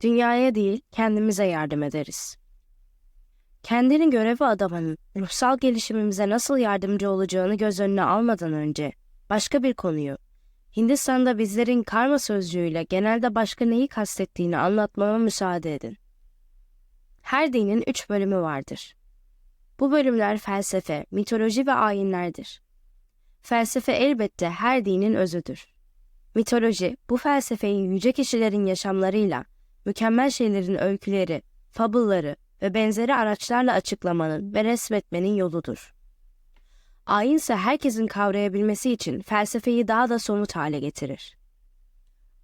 dünyaya değil kendimize yardım ederiz. Kendini görevi adamının ruhsal gelişimimize nasıl yardımcı olacağını göz önüne almadan önce başka bir konuyu, Hindistan'da bizlerin karma sözcüğüyle genelde başka neyi kastettiğini anlatmama müsaade edin. Her dinin üç bölümü vardır. Bu bölümler felsefe, mitoloji ve ayinlerdir. Felsefe elbette her dinin özüdür. Mitoloji, bu felsefeyi yüce kişilerin yaşamlarıyla, mükemmel şeylerin öyküleri, fabılları ve benzeri araçlarla açıklamanın ve resmetmenin yoludur. Ayin ise herkesin kavrayabilmesi için felsefeyi daha da somut hale getirir.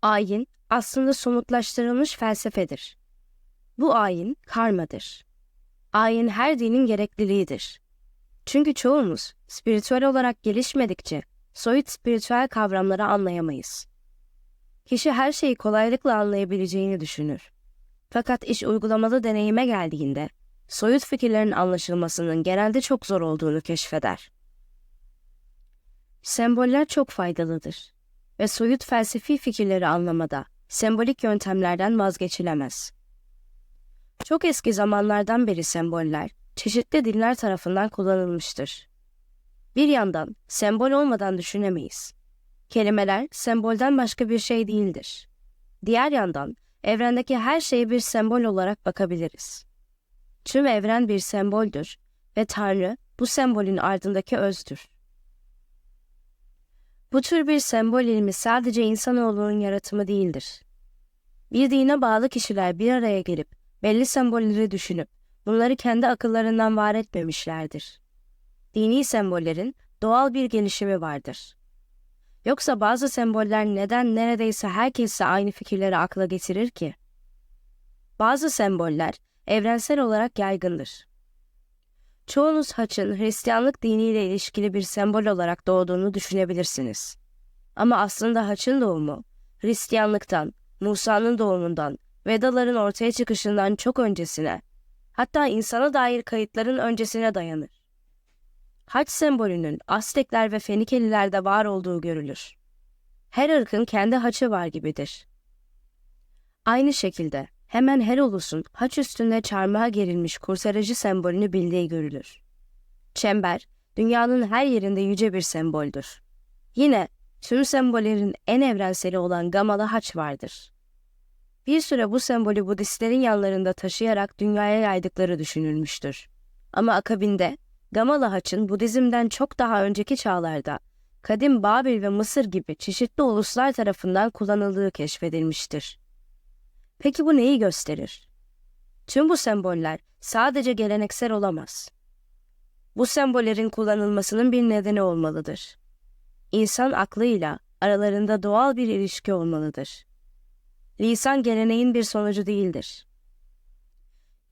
Ayin aslında somutlaştırılmış felsefedir. Bu ayin karmadır. Ayin her dinin gerekliliğidir. Çünkü çoğumuz spiritüel olarak gelişmedikçe soyut spiritüel kavramları anlayamayız. Kişi her şeyi kolaylıkla anlayabileceğini düşünür. Fakat iş uygulamalı deneyime geldiğinde soyut fikirlerin anlaşılmasının genelde çok zor olduğunu keşfeder. Semboller çok faydalıdır ve soyut felsefi fikirleri anlamada sembolik yöntemlerden vazgeçilemez. Çok eski zamanlardan beri semboller çeşitli dinler tarafından kullanılmıştır. Bir yandan sembol olmadan düşünemeyiz. Kelimeler sembolden başka bir şey değildir. Diğer yandan evrendeki her şeye bir sembol olarak bakabiliriz. Tüm evren bir semboldür ve Tanrı bu sembolün ardındaki özdür. Bu tür bir sembol ilmi sadece insanoğlunun yaratımı değildir. Bir dine bağlı kişiler bir araya gelip belli sembolleri düşünüp bunları kendi akıllarından var etmemişlerdir. Dini sembollerin doğal bir gelişimi vardır. Yoksa bazı semboller neden neredeyse herkese aynı fikirleri akla getirir ki? Bazı semboller evrensel olarak yaygındır. Çoğunuz haçın Hristiyanlık diniyle ilişkili bir sembol olarak doğduğunu düşünebilirsiniz. Ama aslında haçın doğumu Hristiyanlıktan, Musa'nın doğumundan, Vedaların ortaya çıkışından çok öncesine, hatta insana dair kayıtların öncesine dayanır. Haç sembolünün Aztekler ve Fenikelilerde var olduğu görülür. Her ırkın kendi haçı var gibidir. Aynı şekilde hemen her ulusun haç üstünde çarmıha gerilmiş kurtarıcı sembolünü bildiği görülür. Çember, dünyanın her yerinde yüce bir semboldür. Yine tüm sembollerin en evrenseli olan gamalı haç vardır. Bir süre bu sembolü Budistlerin yanlarında taşıyarak dünyaya yaydıkları düşünülmüştür. Ama akabinde Gamalı haçın Budizm'den çok daha önceki çağlarda kadim Babil ve Mısır gibi çeşitli uluslar tarafından kullanıldığı keşfedilmiştir. Peki bu neyi gösterir? Tüm bu semboller sadece geleneksel olamaz. Bu sembollerin kullanılmasının bir nedeni olmalıdır. İnsan aklıyla aralarında doğal bir ilişki olmalıdır. Lisan geleneğin bir sonucu değildir.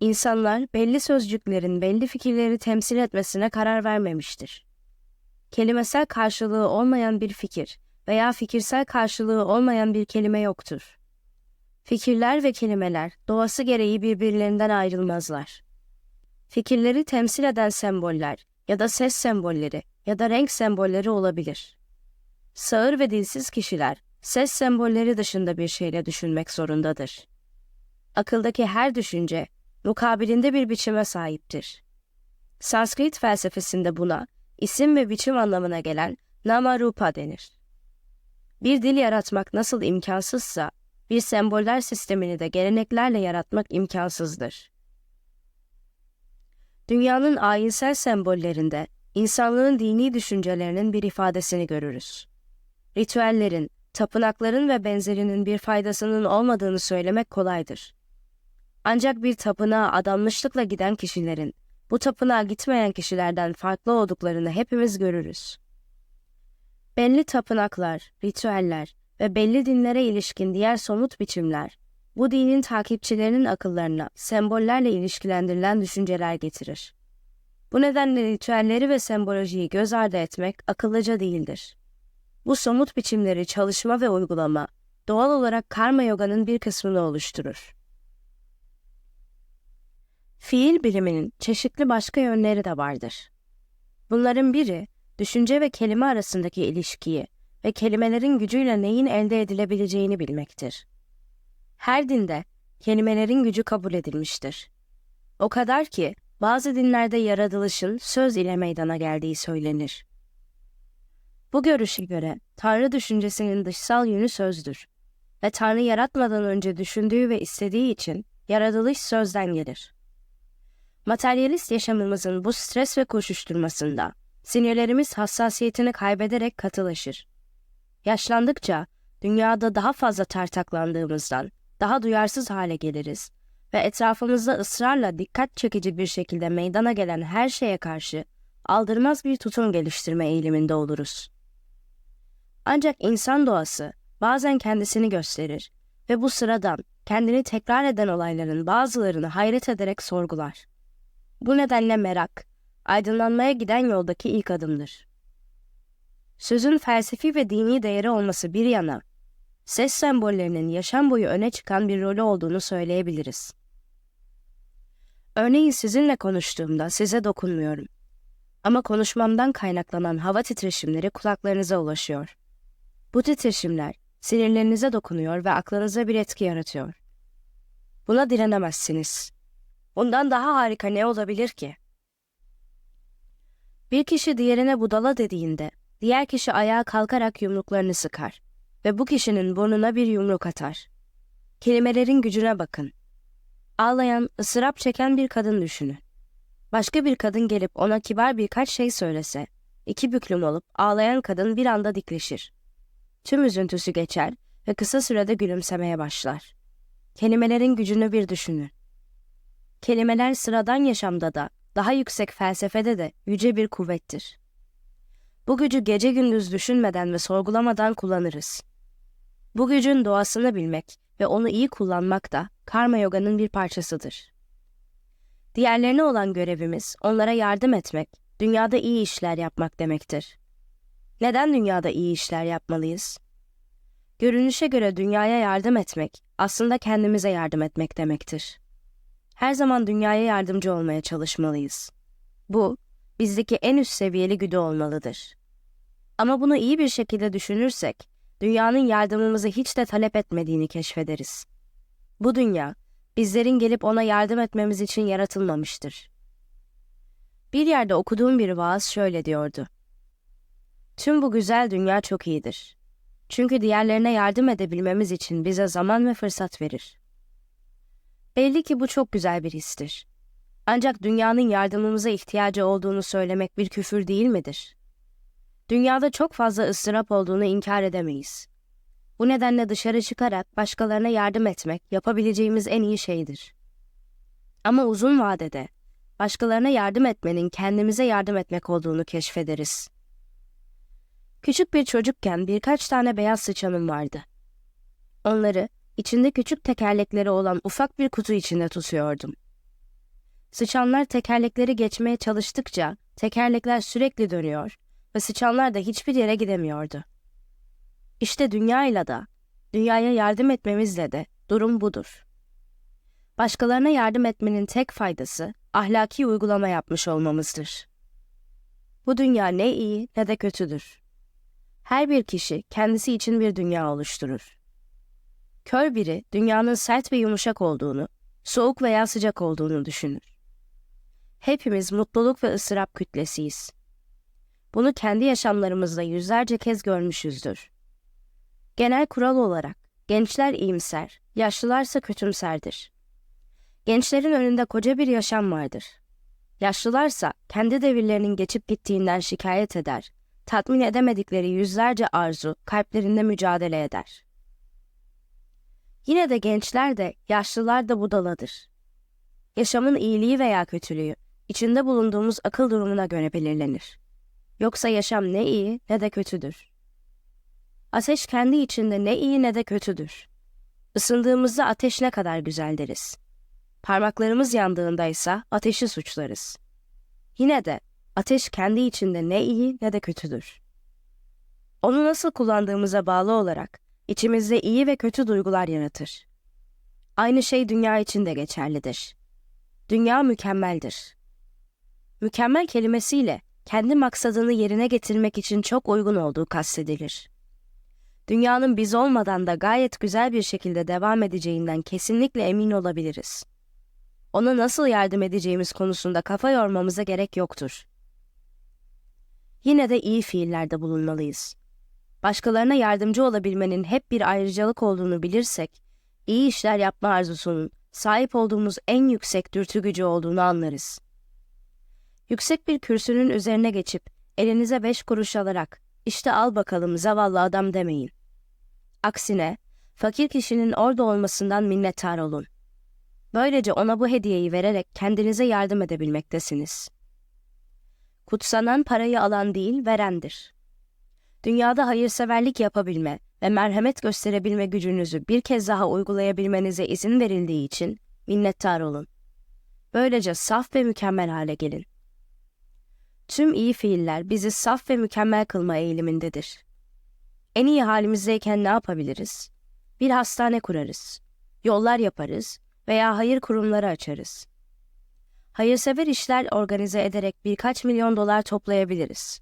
İnsanlar belli sözcüklerin belli fikirleri temsil etmesine karar vermemiştir. Kelimesel karşılığı olmayan bir fikir veya fikirsel karşılığı olmayan bir kelime yoktur. Fikirler ve kelimeler doğası gereği birbirlerinden ayrılmazlar. Fikirleri temsil eden semboller ya da ses sembolleri ya da renk sembolleri olabilir. Sağır ve dilsiz kişiler ses sembolleri dışında bir şeyle düşünmek zorundadır. Akıldaki her düşünce mukabilinde bir biçime sahiptir. Sanskrit felsefesinde buna isim ve biçim anlamına gelen nama rupa denir. Bir dil yaratmak nasıl imkansızsa, bir semboller sistemini de geleneklerle yaratmak imkansızdır. Dünyanın ayinsel sembollerinde insanlığın dini düşüncelerinin bir ifadesini görürüz. Ritüellerin, tapınakların ve benzerinin bir faydasının olmadığını söylemek kolaydır. Ancak bir tapınağa adanmışlıkla giden kişilerin, bu tapınağa gitmeyen kişilerden farklı olduklarını hepimiz görürüz. Belli tapınaklar, ritüeller ve belli dinlere ilişkin diğer somut biçimler, bu dinin takipçilerinin akıllarına sembollerle ilişkilendirilen düşünceler getirir. Bu nedenle ritüelleri ve sembolojiyi göz ardı etmek akıllıca değildir. Bu somut biçimleri çalışma ve uygulama, doğal olarak karma yoganın bir kısmını oluşturur. Fiil biliminin çeşitli başka yönleri de vardır. Bunların biri, düşünce ve kelime arasındaki ilişkiyi ve kelimelerin gücüyle neyin elde edilebileceğini bilmektir. Her dinde kelimelerin gücü kabul edilmiştir. O kadar ki bazı dinlerde yaratılışın söz ile meydana geldiği söylenir. Bu görüşe göre Tanrı düşüncesinin dışsal yönü sözdür ve Tanrı yaratmadan önce düşündüğü ve istediği için yaratılış sözden gelir. Materyalist yaşamımızın bu stres ve koşuşturmasında sinirlerimiz hassasiyetini kaybederek katılaşır. Yaşlandıkça dünyada daha fazla tartaklandığımızdan daha duyarsız hale geliriz ve etrafımızda ısrarla dikkat çekici bir şekilde meydana gelen her şeye karşı aldırmaz bir tutum geliştirme eğiliminde oluruz. Ancak insan doğası bazen kendisini gösterir ve bu sıradan kendini tekrar eden olayların bazılarını hayret ederek sorgular. Bu nedenle merak, aydınlanmaya giden yoldaki ilk adımdır. Sözün felsefi ve dini değeri olması bir yana, ses sembollerinin yaşam boyu öne çıkan bir rolü olduğunu söyleyebiliriz. Örneğin sizinle konuştuğumda size dokunmuyorum. Ama konuşmamdan kaynaklanan hava titreşimleri kulaklarınıza ulaşıyor. Bu titreşimler sinirlerinize dokunuyor ve aklınıza bir etki yaratıyor. Buna direnemezsiniz. Bundan daha harika ne olabilir ki? Bir kişi diğerine budala dediğinde, diğer kişi ayağa kalkarak yumruklarını sıkar ve bu kişinin burnuna bir yumruk atar. Kelimelerin gücüne bakın. Ağlayan, ısırap çeken bir kadın düşünün. Başka bir kadın gelip ona kibar birkaç şey söylese, iki büklüm olup ağlayan kadın bir anda dikleşir. Tüm üzüntüsü geçer ve kısa sürede gülümsemeye başlar. Kelimelerin gücünü bir düşünün. Kelimeler sıradan yaşamda da, daha yüksek felsefede de yüce bir kuvvettir. Bu gücü gece gündüz düşünmeden ve sorgulamadan kullanırız. Bu gücün doğasını bilmek ve onu iyi kullanmak da karma yoganın bir parçasıdır. Diğerlerine olan görevimiz onlara yardım etmek, dünyada iyi işler yapmak demektir. Neden dünyada iyi işler yapmalıyız? Görünüşe göre dünyaya yardım etmek aslında kendimize yardım etmek demektir. Her zaman dünyaya yardımcı olmaya çalışmalıyız. Bu bizdeki en üst seviyeli güdü olmalıdır. Ama bunu iyi bir şekilde düşünürsek, dünyanın yardımımızı hiç de talep etmediğini keşfederiz. Bu dünya, bizlerin gelip ona yardım etmemiz için yaratılmamıştır. Bir yerde okuduğum bir vaaz şöyle diyordu. Tüm bu güzel dünya çok iyidir. Çünkü diğerlerine yardım edebilmemiz için bize zaman ve fırsat verir. Belli ki bu çok güzel bir histir. Ancak dünyanın yardımımıza ihtiyacı olduğunu söylemek bir küfür değil midir? Dünyada çok fazla ıstırap olduğunu inkar edemeyiz. Bu nedenle dışarı çıkarak başkalarına yardım etmek yapabileceğimiz en iyi şeydir. Ama uzun vadede başkalarına yardım etmenin kendimize yardım etmek olduğunu keşfederiz. Küçük bir çocukken birkaç tane beyaz sıçanım vardı. Onları içinde küçük tekerlekleri olan ufak bir kutu içinde tutuyordum. Sıçanlar tekerlekleri geçmeye çalıştıkça tekerlekler sürekli dönüyor ve sıçanlar da hiçbir yere gidemiyordu. İşte dünyayla da, dünyaya yardım etmemizle de durum budur. Başkalarına yardım etmenin tek faydası ahlaki uygulama yapmış olmamızdır. Bu dünya ne iyi ne de kötüdür. Her bir kişi kendisi için bir dünya oluşturur. Kör biri dünyanın sert ve yumuşak olduğunu, soğuk veya sıcak olduğunu düşünür. Hepimiz mutluluk ve ıstırap kütlesiyiz. Bunu kendi yaşamlarımızda yüzlerce kez görmüşüzdür. Genel kural olarak gençler iyimser, yaşlılarsa kötümserdir. Gençlerin önünde koca bir yaşam vardır. Yaşlılarsa kendi devirlerinin geçip gittiğinden şikayet eder, tatmin edemedikleri yüzlerce arzu kalplerinde mücadele eder. Yine de gençler de yaşlılar da budaladır. Yaşamın iyiliği veya kötülüğü içinde bulunduğumuz akıl durumuna göre belirlenir. Yoksa yaşam ne iyi ne de kötüdür. Ateş kendi içinde ne iyi ne de kötüdür. Isındığımızda ateş ne kadar güzel deriz. Parmaklarımız yandığında ise ateşi suçlarız. Yine de ateş kendi içinde ne iyi ne de kötüdür. Onu nasıl kullandığımıza bağlı olarak içimizde iyi ve kötü duygular yaratır. Aynı şey dünya için de geçerlidir. Dünya mükemmeldir. Mükemmel kelimesiyle kendi maksadını yerine getirmek için çok uygun olduğu kastedilir. dünyanın biz olmadan da gayet güzel bir şekilde devam edeceğinden kesinlikle emin olabiliriz. Ona nasıl yardım edeceğimiz konusunda kafa yormamıza gerek yoktur. Yine de iyi fiillerde bulunmalıyız. Başkalarına yardımcı olabilmenin hep bir ayrıcalık olduğunu bilirsek, iyi işler yapma arzusunun sahip olduğumuz en yüksek dürtü gücü olduğunu anlarız. Yüksek bir kürsünün üzerine geçip elinize beş kuruş alarak işte al bakalım zavallı adam demeyin. Aksine fakir kişinin orada olmasından minnettar olun. Böylece ona bu hediyeyi vererek kendinize yardım edebilmektesiniz. Kutsanan parayı alan değil, verendir. Dünyada hayırseverlik yapabilme ve merhamet gösterebilme gücünüzü bir kez daha uygulayabilmenize izin verildiği için minnettar olun. Böylece saf ve mükemmel hale gelin. Tüm iyi fiiller bizi saf ve mükemmel kılma eğilimindedir. En iyi halimizdeyken ne yapabiliriz? Bir hastane kurarız, yollar yaparız veya hayır kurumları açarız. Hayırsever işler organize ederek birkaç milyon dolar toplayabiliriz.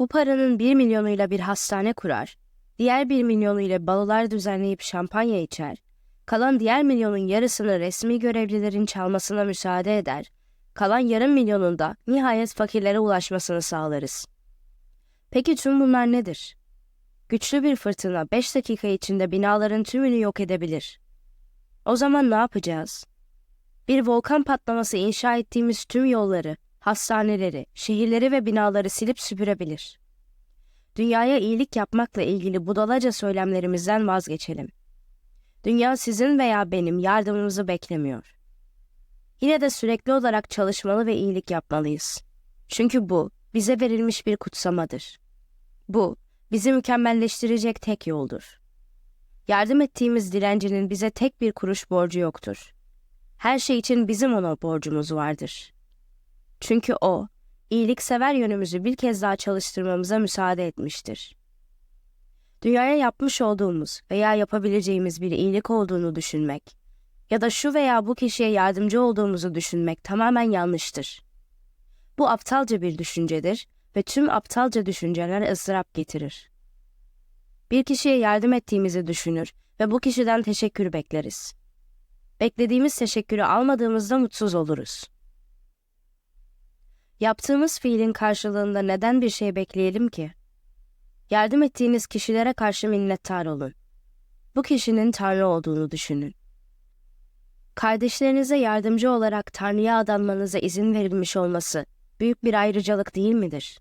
Bu paranın bir milyonuyla bir hastane kurar, diğer bir milyonuyla balolar düzenleyip şampanya içer, kalan diğer milyonun yarısını resmi görevlilerin çalmasına müsaade eder, kalan yarım milyonun da nihayet fakirlere ulaşmasını sağlarız. Peki tüm bunlar nedir? Güçlü bir fırtına 5 dakika içinde binaların tümünü yok edebilir. O zaman ne yapacağız? Bir volkan patlaması inşa ettiğimiz tüm yolları, hastaneleri, şehirleri ve binaları silip süpürebilir. Dünyaya iyilik yapmakla ilgili budalaca söylemlerimizden vazgeçelim. Dünya sizin veya benim yardımımızı beklemiyor. Yine de sürekli olarak çalışmalı ve iyilik yapmalıyız. Çünkü bu bize verilmiş bir kutsamadır. Bu bizi mükemmelleştirecek tek yoldur. Yardım ettiğimiz dilencinin bize tek bir kuruş borcu yoktur. Her şey için bizim ona borcumuz vardır. Çünkü o, iyiliksever yönümüzü bir kez daha çalıştırmamıza müsaade etmiştir. Dünyaya yapmış olduğumuz veya yapabileceğimiz bir iyilik olduğunu düşünmek ya da şu veya bu kişiye yardımcı olduğumuzu düşünmek tamamen yanlıştır. Bu aptalca bir düşüncedir ve tüm aptalca düşünceler ızdırap getirir. Bir kişiye yardım ettiğimizi düşünür ve bu kişiden teşekkür bekleriz. Beklediğimiz teşekkürü almadığımızda mutsuz oluruz. Yaptığımız fiilin karşılığında neden bir şey bekleyelim ki? Yardım ettiğiniz kişilere karşı minnettar olun. Bu kişinin Tanrı olduğunu düşünün. Kardeşlerinize yardımcı olarak Tanrı'ya adanmanıza izin verilmiş olması büyük bir ayrıcalık değil midir?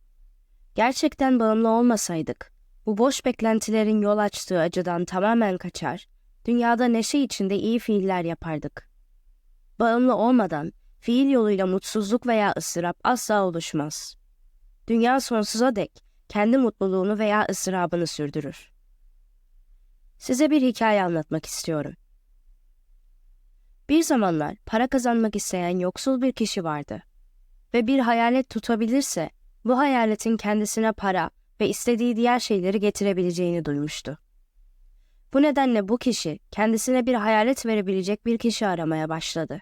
Gerçekten bağımlı olmasaydık, bu boş beklentilerin yol açtığı acıdan tamamen kaçar, dünyada neşe içinde iyi fiiller yapardık. Bağımlı olmadan fiil yoluyla mutsuzluk veya ıstırap asla oluşmaz. Dünya sonsuza dek kendi mutluluğunu veya ıstırabını sürdürür. Size bir hikaye anlatmak istiyorum. Bir zamanlar para kazanmak isteyen yoksul bir kişi vardı ve bir hayalet tutabilirse bu hayaletin kendisine para ve istediği diğer şeyleri getirebileceğini duymuştu. Bu nedenle bu kişi kendisine bir hayalet verebilecek bir kişi aramaya başladı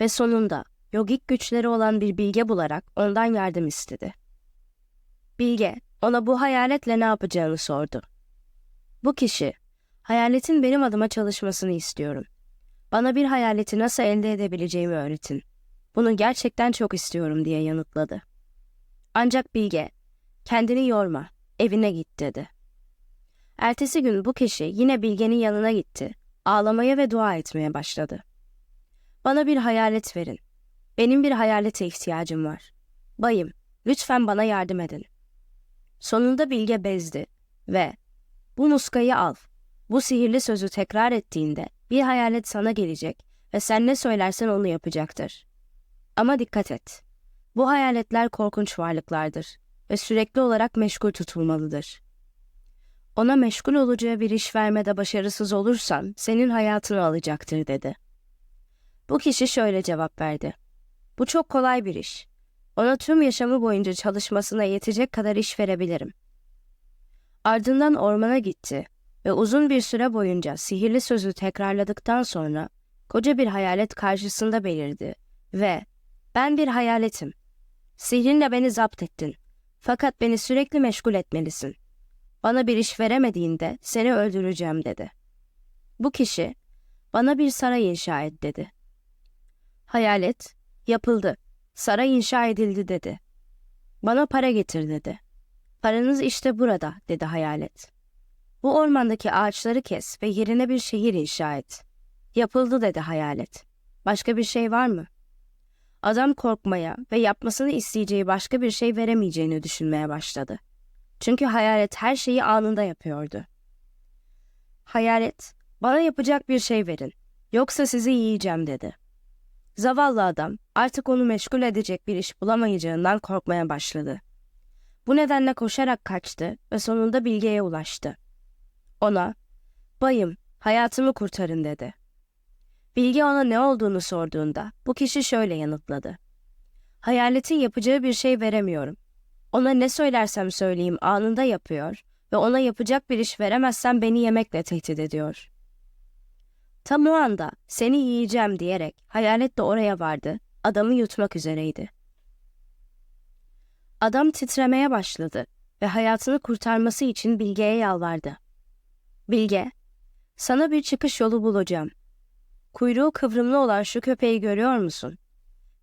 ve sonunda yogik güçleri olan bir bilge bularak ondan yardım istedi. Bilge ona bu hayaletle ne yapacağını sordu. Bu kişi, hayaletin benim adıma çalışmasını istiyorum. Bana bir hayaleti nasıl elde edebileceğimi öğretin. Bunu gerçekten çok istiyorum diye yanıtladı. Ancak Bilge, kendini yorma, evine git dedi. Ertesi gün bu kişi yine Bilge'nin yanına gitti, ağlamaya ve dua etmeye başladı. Bana bir hayalet verin. Benim bir hayalete ihtiyacım var. Bayım, lütfen bana yardım edin. Sonunda Bilge bezdi ve bu muskayı al. Bu sihirli sözü tekrar ettiğinde bir hayalet sana gelecek ve sen ne söylersen onu yapacaktır. Ama dikkat et. Bu hayaletler korkunç varlıklardır ve sürekli olarak meşgul tutulmalıdır. Ona meşgul olacağı bir iş vermede başarısız olursan senin hayatını alacaktır dedi. Bu kişi şöyle cevap verdi. Bu çok kolay bir iş. Ona tüm yaşamı boyunca çalışmasına yetecek kadar iş verebilirim. Ardından ormana gitti ve uzun bir süre boyunca sihirli sözü tekrarladıktan sonra koca bir hayalet karşısında belirdi ve ben bir hayaletim. Sihrinle beni zapt ettin. Fakat beni sürekli meşgul etmelisin. bana bir iş veremediğinde seni öldüreceğim dedi. Bu kişi bana bir saray inşa et dedi. Hayalet yapıldı. Saray inşa edildi dedi. Bana para getir dedi. Paranız işte burada dedi hayalet. Bu ormandaki ağaçları kes ve yerine bir şehir inşa et. Yapıldı dedi hayalet. Başka bir şey var mı? Adam korkmaya ve yapmasını isteyeceği başka bir şey veremeyeceğini düşünmeye başladı. Çünkü hayalet her şeyi anında yapıyordu. Hayalet, bana yapacak bir şey verin. Yoksa sizi yiyeceğim dedi. Zavallı adam artık onu meşgul edecek bir iş bulamayacağından korkmaya başladı. Bu nedenle koşarak kaçtı ve sonunda bilgeye ulaştı. Ona, bayım hayatımı kurtarın dedi. Bilge ona ne olduğunu sorduğunda bu kişi şöyle yanıtladı. Hayaletin yapacağı bir şey veremiyorum. Ona ne söylersem söyleyeyim anında yapıyor ve ona yapacak bir iş veremezsem beni yemekle tehdit ediyor. Tam o anda seni yiyeceğim diyerek hayalet de oraya vardı, adamı yutmak üzereydi. Adam titremeye başladı ve hayatını kurtarması için Bilge'ye yalvardı. Bilge, sana bir çıkış yolu bulacağım. Kuyruğu kıvrımlı olan şu köpeği görüyor musun?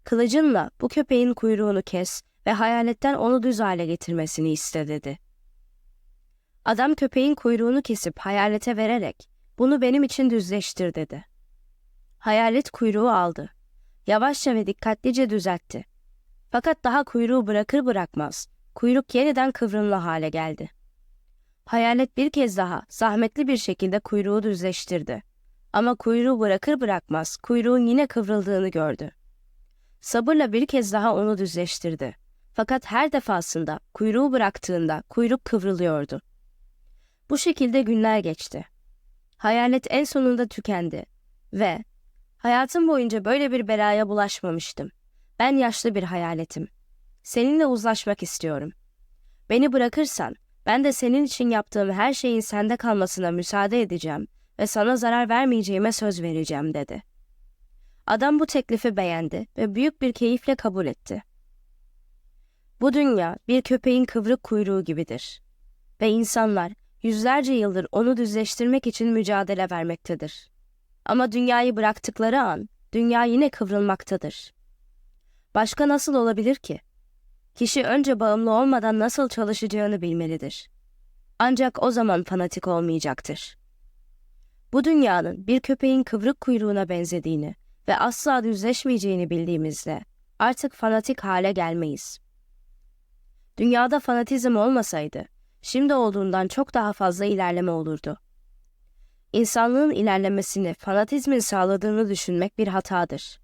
Kılıcınla bu köpeğin kuyruğunu kes ve hayaletten onu düz hale getirmesini iste dedi. Adam köpeğin kuyruğunu kesip hayalete vererek bunu benim için düzleştir dedi. Hayalet kuyruğu aldı. Yavaşça ve dikkatlice düzeltti. Fakat daha kuyruğu bırakır bırakmaz kuyruk yeniden kıvrımlı hale geldi. Hayalet bir kez daha zahmetli bir şekilde kuyruğu düzleştirdi. Ama kuyruğu bırakır bırakmaz kuyruğun yine kıvrıldığını gördü. Sabırla bir kez daha onu düzleştirdi. Fakat her defasında kuyruğu bıraktığında kuyruk kıvrılıyordu. Bu şekilde günler geçti. Hayalet en sonunda tükendi ve hayatım boyunca böyle bir belaya bulaşmamıştım. Ben yaşlı bir hayaletim. Seninle uzlaşmak istiyorum. Beni bırakırsan ben de senin için yaptığım her şeyin sende kalmasına müsaade edeceğim ve sana zarar vermeyeceğime söz vereceğim dedi. Adam bu teklifi beğendi ve büyük bir keyifle kabul etti. Bu dünya bir köpeğin kıvrık kuyruğu gibidir ve insanlar yüzlerce yıldır onu düzleştirmek için mücadele vermektedir. Ama dünyayı bıraktıkları an dünya yine kıvrılmaktadır. Başka nasıl olabilir ki? Kişi önce bağımlı olmadan nasıl çalışacağını bilmelidir. Ancak o zaman fanatik olmayacaktır. Bu dünyanın bir köpeğin kıvrık kuyruğuna benzediğini ve asla düzleşmeyeceğini bildiğimizde artık fanatik hale gelmeyiz. Dünyada fanatizm olmasaydı, şimdi olduğundan çok daha fazla ilerleme olurdu. İnsanlığın ilerlemesini fanatizmin sağladığını düşünmek bir hatadır.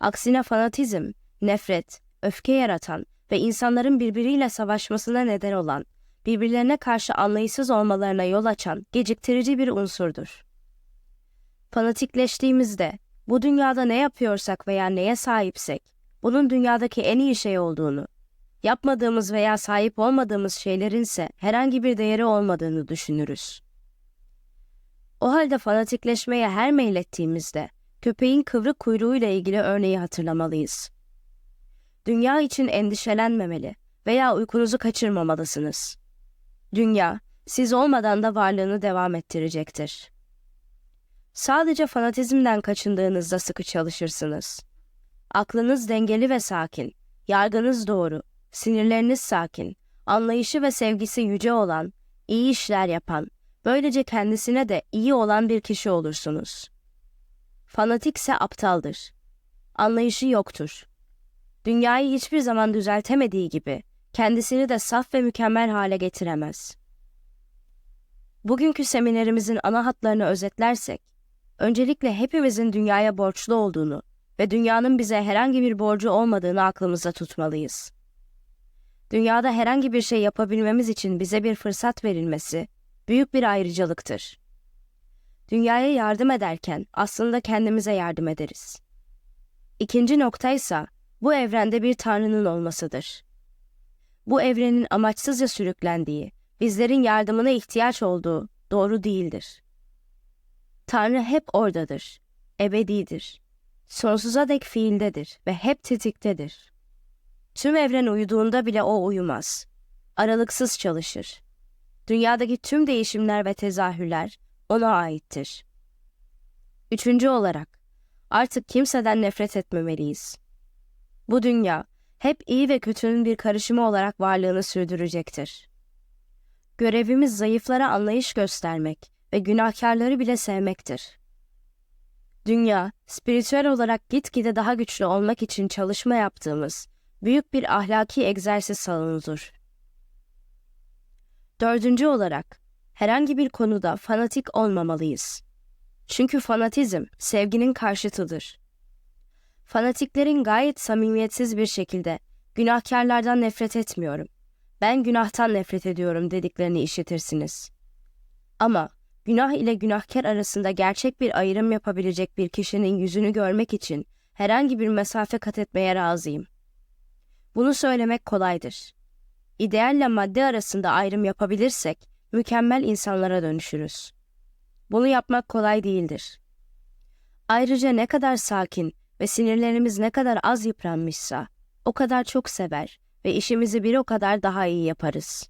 Aksine fanatizm, nefret, öfke yaratan ve insanların birbiriyle savaşmasına neden olan, birbirlerine karşı anlayışsız olmalarına yol açan geciktirici bir unsurdur. Fanatikleştiğimizde bu dünyada ne yapıyorsak veya neye sahipsek, bunun dünyadaki en iyi şey olduğunu, yapmadığımız veya sahip olmadığımız şeylerin ise herhangi bir değeri olmadığını düşünürüz. O halde fanatikleşmeye her meylettiğimizde köpeğin kıvrık kuyruğuyla ilgili örneği hatırlamalıyız. Dünya için endişelenmemeli veya uykunuzu kaçırmamalısınız. Dünya, siz olmadan da varlığını devam ettirecektir. Sadece fanatizmden kaçındığınızda sıkı çalışırsınız. Aklınız dengeli ve sakin, yargınız doğru, sinirleriniz sakin, anlayışı ve sevgisi yüce olan, iyi işler yapan, böylece kendisine de iyi olan bir kişi olursunuz. Fanatikse aptaldır. Anlayışı yoktur. Dünyayı hiçbir zaman düzeltemediği gibi kendisini de saf ve mükemmel hale getiremez. Bugünkü seminerimizin ana hatlarını özetlersek, öncelikle hepimizin dünyaya borçlu olduğunu ve dünyanın bize herhangi bir borcu olmadığını aklımızda tutmalıyız. Dünyada herhangi bir şey yapabilmemiz için bize bir fırsat verilmesi büyük bir ayrıcalıktır. Dünyaya yardım ederken aslında kendimize yardım ederiz. İkinci nokta ise bu evrende bir tanrının olmasıdır. Bu evrenin amaçsızca sürüklendiği, bizlerin yardımına ihtiyaç olduğu doğru değildir. Tanrı hep oradadır, ebedidir. Sonsuza dek fiildedir ve hep tetiktedir. Tüm evren uyuduğunda bile o uyumaz. Aralıksız çalışır. Dünyadaki tüm değişimler ve tezahürler ona aittir. Üçüncü olarak, artık kimseden nefret etmemeliyiz. Bu dünya hep iyi ve kötünün bir karışımı olarak varlığını sürdürecektir. Görevimiz zayıflara anlayış göstermek ve günahkarları bile sevmektir. Dünya, spiritüel olarak gitgide daha güçlü olmak için çalışma yaptığımız büyük bir ahlaki egzersiz salonudur. Dördüncü olarak, herhangi bir konuda fanatik olmamalıyız. Çünkü fanatizm sevginin karşıtıdır. Fanatiklerin gayet samimiyetsiz bir şekilde günahkarlardan nefret etmiyorum. Ben günahtan nefret ediyorum dediklerini işitirsiniz. Ama günah ile günahkar arasında gerçek bir ayrım yapabilecek bir kişinin yüzünü görmek için herhangi bir mesafe kat etmeye razıyım. Bunu söylemek kolaydır. İdealle madde arasında ayrım yapabilirsek mükemmel insanlara dönüşürüz. Bunu yapmak kolay değildir. Ayrıca ne kadar sakin ve sinirlerimiz ne kadar az yıpranmışsa o kadar çok sever ve işimizi bir o kadar daha iyi yaparız.